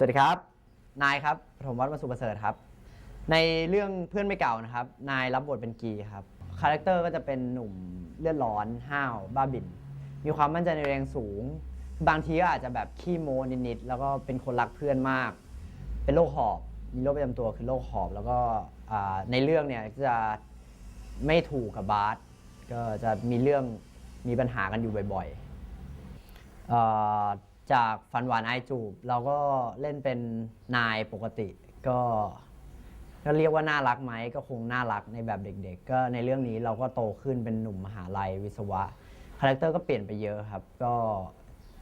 สวัสดีครับ นายครับผมวัดวสุประเสริฐครับ ในเรื่องเพื่อนไม่เก่านะครับ นายรับบทเป็นกีครับ คาแรคเตอร์ก็จะเป็นหนุ่มเลือดร้อน ห้าว บ้าบิ่น มีความมั่นใจในตัวเองสูง บางทีก็อาจจะแบบขี้โมนิดๆ แล้วก็เป็นคนรักเพื่อนมาก เป็นโรคหอบ มีโรคประจำตัวคือโรคหอบ แล้วก็ในเรื่องเนี่ยจะไม่ถูกกับบาสก็จะมีเรื่องมีปัญหากันอยู่บ่อยๆ จากฟันหวานไอจูบ เราก็เล่นเป็นนายปกติ ก็ก็เรียกว่าน่ารักไหมก็คงน่ารักในแบบเด็ก ๆ ก็ในเรื่องนี้เราก็โตขึ้นเป็นหนุ่มมหาลัยวิศวะคาแรคเตอร์ก็เปลี่ยนไปเยอะครับ ก็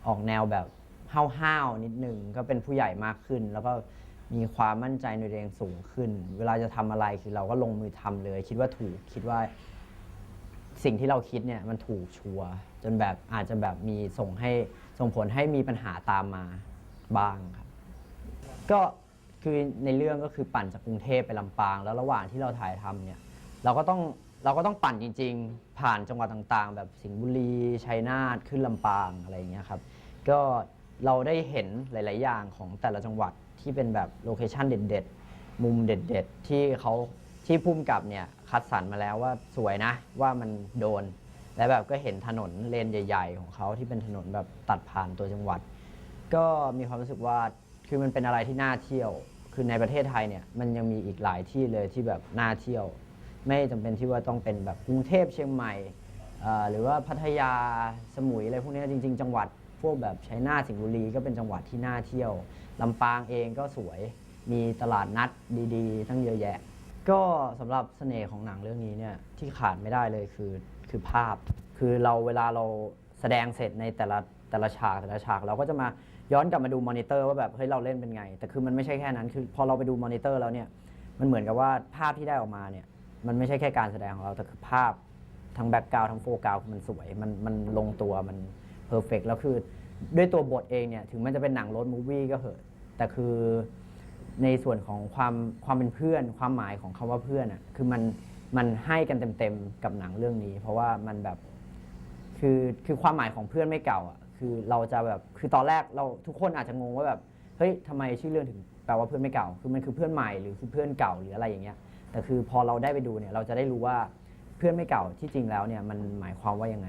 ออกแนวแบบห้าวๆนิดนึงก็เป็นผู้ใหญ่มากขึ้น แล้วก็มีความมั่นใจในตัวเองสูงขึ้น เวลาจะทำอะไรคือเราก็ลงมือทำเลย คิดว่าถูกคิดว่า สิ่งที่เราคิดเนี่ยมันถูกชัวร์จนแบบอาจจะแบบมีส่งให้ส่งผลให้มีปัญหาตามมาบ้างครับ ก็คือในเรื่องก็คือปั่นจากกรุงเทพไปลำปาง แล้วระหว่างที่เราถ่ายทำเนี่ยเราก็ต้องเราก็ต้องปั่นจริง ๆ ผ่านจังหวัดต่างๆ แบบสิงห์บุรีชัยนาทขึ้นลำปางอะไรอย่างเงี้ยครับก็เราได้เห็นหลาย ๆ อย่างของแต่ละจังหวัดที่เป็นแบบโลเคชั่นเด็ด ๆ มุมเด็ด ๆ ที่เขา ที่พุ่มกับเนี่ยคัดสรรมาแล้วว่าสวยนะว่ามันโดน และแบบก็เห็นถนนเลนใหญ่ ๆ ของเขาที่เป็นถนนแบบตัดผ่านตัวจังหวัด ก็มีความรู้สึกว่าคือมันเป็นอะไรที่น่าเที่ยว คือในประเทศไทยเนี่ยมันยังมีอีกหลายที่เลยที่แบบน่าเที่ยว ไม่จำเป็นที่ว่าต้องเป็นแบบกรุงเทพเชียงใหม่หรือว่าพัทยาสมุยอะไรพวกนี้จริง ๆ จังหวัดพวกแบบชัยนาทสิงห์บุรีก็เป็นจังหวัดที่น่าเที่ยวลำปางเองก็สวยมีตลาดนัดดี ๆ ทั้งเยอะแยะ ก็สำหรับเสน่ห์ของหนังเรื่องนี้เนี่ยที่ขาดไม่ได้เลยคือคือภาพ คือเราเวลาเราแสดงเสร็จในแต่ละแต่ละฉากแต่ละฉาก เราก็จะมาย้อนกลับมาดูมอนิเตอร์ว่าแบบเฮ้ยเราเล่นเป็นไง แต่คือมันไม่ใช่แค่นั้น คือพอเราไปดูมอนิเตอร์แล้วเนี่ยมันเหมือนกับว่าภาพที่ได้ออกมาเนี่ยมันไม่ใช่แค่การแสดงของเราแต่คือภาพทั้งแบ็กกราวทั้งโฟกัสมันสวยมันมันลงตัวมันเพอร์เฟกแล้วคือด้วยตัวบทเองเนี่ยถึงมันจะเป็นหนังรถมูฟวี่ก็เหอะแต่คือ ในส่วนของความความเป็นเพื่อน ความหมายของคำว่าเพื่อนอะคือมันมันให้กันเต็มๆกับหนังเรื่องนี้ เพราะว่ามันแบบคือคือความหมายของเพื่อนไม่เก่าอะคือเราจะแบบคือตอนแรกเราทุกคนอาจจะงงว่าแบบเฮ้ยทำไมชื่อเรื่องถึงแปลว่าเพื่อนไม่เก่า คือมันคือเพื่อนใหม่หรือคือเพื่อนเก่าหรืออะไรอย่างเงี้ยแต่คือพอเราได้ไปดูเนี่ยเราจะได้รู้ว่าเพื่อนไม่เก่าที่จริงแล้วเนี่ยมันหมายความว่ายังไง